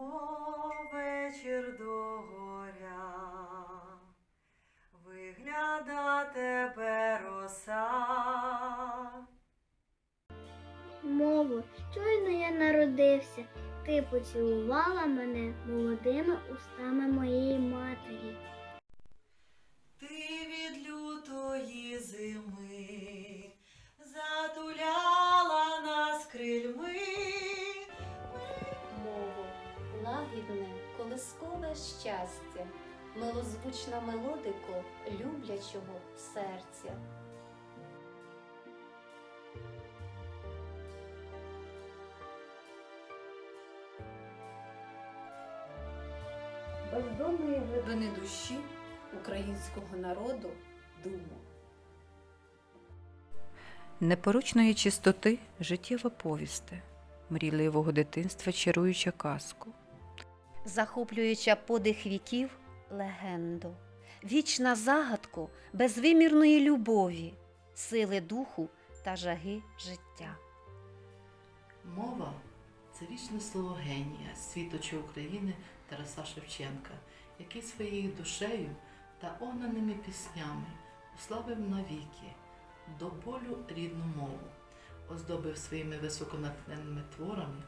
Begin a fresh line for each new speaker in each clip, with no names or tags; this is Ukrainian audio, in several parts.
Мов вечір до горя, вигляда тебе роса.
Мову, щойно я народився, ти поцілувала мене молодими устами моєї матері.
Ти від лютої зими затуляла нас крильми.
Щастя, милозвучна мелодико люблячого серця. Бездонної глибини душі українського народу думу.
Непорочної чистоти життєва повісти, мрійливого дитинства чаруюча казку.
Захоплююча подих віків легенду, вічна загадку безвимірної любові, сили духу та жаги життя.
Мова це вічне слово генія, світоча України Тараса Шевченка, який своєю душею та огненими піснями уславив навіки до болю рідну мову, оздобив своїми високонатхненними творами,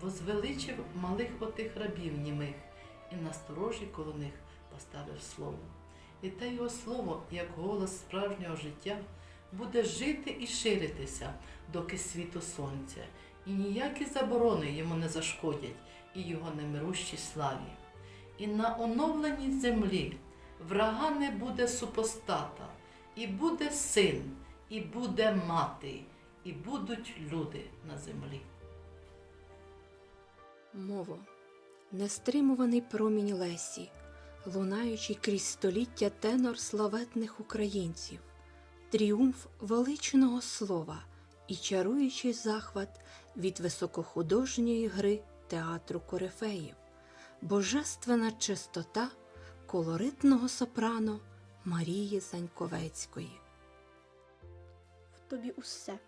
возвеличив малих отих рабів німих і насторожі коло них поставив слово. І те його слово, як голос справжнього життя, буде жити і ширитися, доки світу сонця, і ніякі заборони йому не зашкодять і його немирущій славі. І на оновленій землі врага не буде супостата, і буде син, і буде мати, і будуть люди на землі.
Мово, нестримуваний промінь Лесі, лунаючий крізь століття тенор славетних українців, тріумф величного слова і чаруючий захват від високохудожньої гри театру корифеїв, божественна чистота колоритного сопрано Марії Заньковецької.
в тобі усе,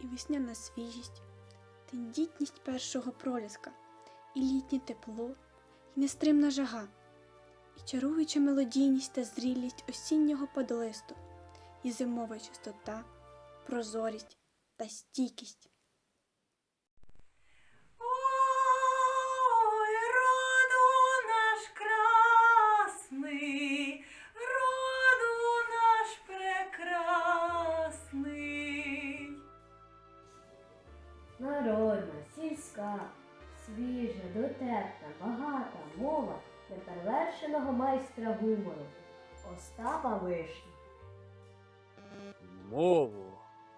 і весняна свіжість, тендітність першого проліска, і літнє тепло, і нестримна жага, і чаруюча мелодійність та зрілість осіннього подолисту, і зимова чистота, прозорість та стійкість.
Ой, роду наш красний,
дотепна, багата мова неперевершеного майстра гумору Остапа Вишні.
Мову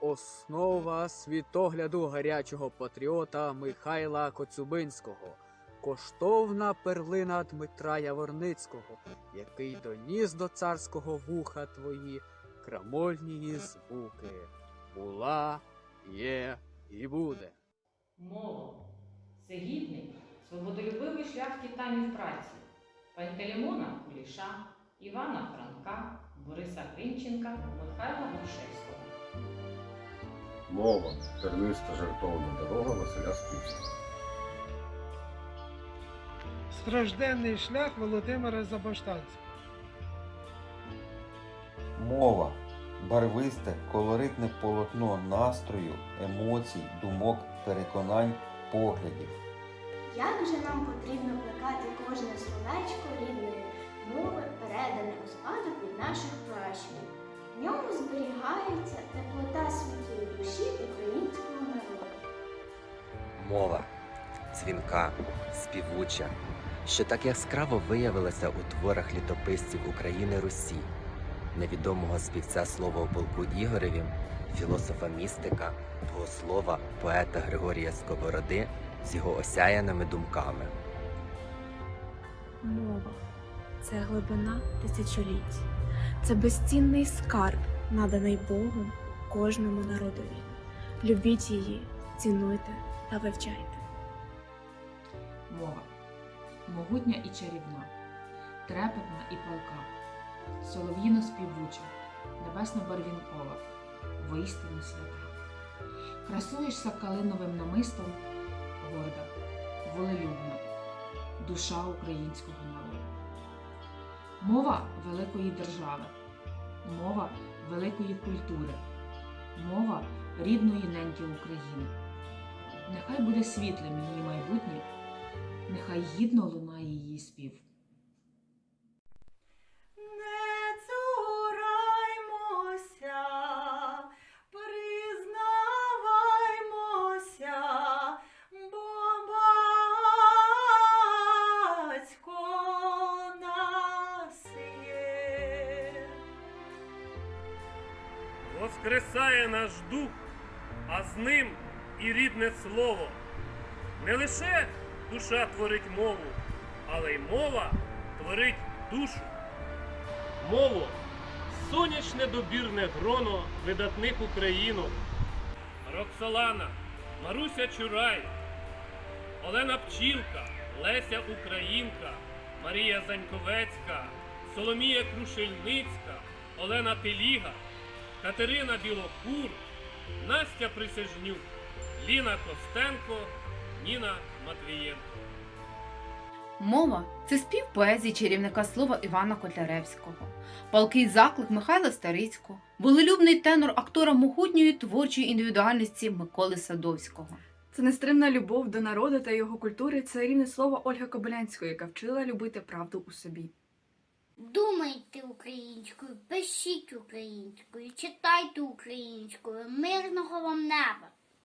основа світогляду гарячого патріота Михайла Коцюбинського, коштовна перлина Дмитра Яворницького, який доніс до царського вуха твої крамольні звуки. Була, є і буде.
Мова це гідний, свободолюбивий шлях титанів праці, Пантелеймона Куліша, Івана Франка, Бориса Гринченка, Михайла Грушевського.
Мова терниста жертовна дорога Василя Стуса.
Стражденний шлях Володимира Забаштанця.
Мова барвисте, колоритне полотно настрою, емоцій, думок, переконань, поглядів.
Як же нам потрібно плекати кожне словечко рідної мови, передане у спадок від наших пращурів. В ньому зберігається теплота світлої душі українського народу.
Мова дзвінка, співуча, що так яскраво виявилася у творах літописців України Русі, невідомого співця слова у полку Ігоревім, філософа містика, богослова, поета Григорія Сковороди з його осяяними думками.
Мова це глибина тисячоліть, це безцінний скарб, наданий Богом кожному народові. Любіть її, цінуйте та вивчайте.
Мова могутня і чарівна, трепетна і палка, солов'їно співуча, небесно барвінкова, воістину свята. Красуєшся калиновим намистом, волелюбна, душа українського народу. Мова великої держави, мова великої культури, мова рідної неньки України. Нехай буде світлим її майбутнє, нехай гідно лунає її спів.
Воскресає наш дух, а з ним і рідне слово. Не лише душа творить мову, але й мова творить душу. Мову сонячне добірне гроно видатних українок. Роксолана, Маруся Чурай, Олена Пчілка, Леся Українка, Марія Заньковецька, Соломія Крушельницька, Олена Теліга, Катерина Білокур, Настя Присяжнюк, Ліна Костенко, Ніна Матвієнко.
Мова це спів поезії чарівника слова Івана Котляревського, палкий заклик Михайла Старицького, волелюбний тенор актора могутньої творчої індивідуальності Миколи Садовського.
Це нестримна любов до народу та його культури, це рівне слово Ольги Кобилянської, яка вчила любити правду у собі.
Думайте українською, пишіть українською, читайте українською, мирного вам неба!